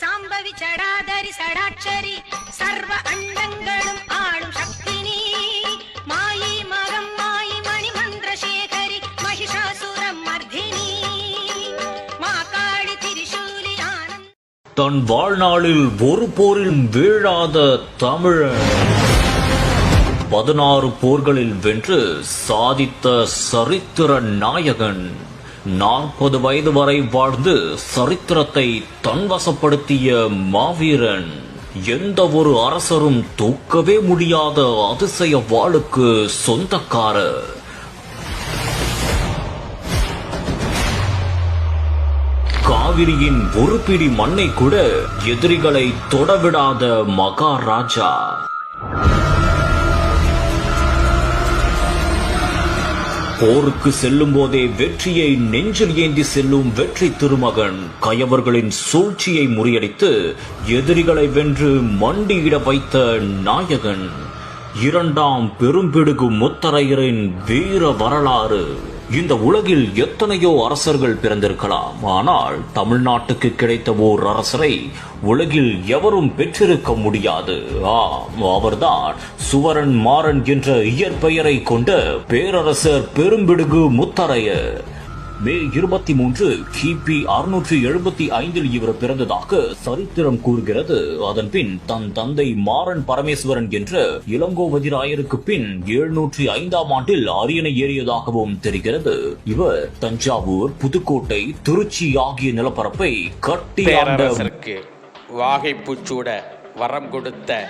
சாம்பவி சடாதரி சடாட்சரி சர்வ அண்டங்களும் ஆளும் சக்தினி. மாயி மகம் மாயி மணி மந்திர சேகரி மகிஷாசுரம் மர்தினி. மா காளி திரிசூலி ஆனந்த். தன் வாழ்நாளில் ஒரு போரில் வீழாத தமிழன். பதினாறு போர்களில் வென்று சாதித்த சரித்திர நாயகன். நாற்பது வயது வரை வாழ்ந்து சரித்திரத்தை தன்வசப்படுத்திய மாவீரன் எந்த ஒரு அரசரும் தூக்கவே முடியாத அதிசய வாளுக்கு சொந்தக்காரர். காவிரியின் ஒரு பிடி மண்ணை கூட எதிரிகளை தொடவிடாத மகாராஜா. போருக்கு செல்லும் போதே வெற்றியை நெஞ்சில் ஏந்தி செல்லும் வெற்றி திருமகன் கயவர்களின் சூழ்ச்சியை முறியடித்து எதிரிகளை வென்று மண்டியிட வைத்த நாயகன். இரண்டாம் பெரும்பிடுகு முத்தரையரின் வீர வரலாறு. இந்த உலகில் எத்தனையோ அரசர்கள் பிறந்திருக்கலாம். ஆனால் தமிழ்நாட்டுக்கு கிடைத்த ஓர் அரசரை உலகில் எவரும் பெற்றிருக்க முடியாது. ஆம் அவர்தான் சுவரன் மாறன் என்ற இயற்பெயரை கொண்ட பேரரசர் பெரும்பிடுகு முத்தரையர். மே இருபத்தி மூன்று கிபி அறுநூற்றி எழுபத்தி ஐந்தில் இவர் பிறந்ததாக சரித்திரம் கூறுகிறது. அதன் பின் தன் தந்தை மாறன் பரமேஸ்வரன் என்ற இளங்கோவதிராயருக்கு பின் எழுநூற்றி ஐந்தாம் ஆண்டில் அரியணை ஏறியதாகவும் தெரிகிறது. இவர் தஞ்சாவூர் புதுக்கோட்டை திருச்சி ஆகிய நிலப்பரப்பை கட்டி வாகை பூச்சூட வாகைப்பூச்சூட வரம் கொடுத்த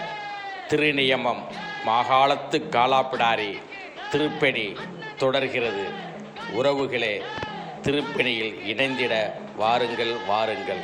திருநியமம் மாகாளத்து காலாப்பிடாரி திருப்பணி தொடர்கிறது. உறவுகளே திருப்பணியில் இணைந்திட வாருங்கள் வாருங்கள்.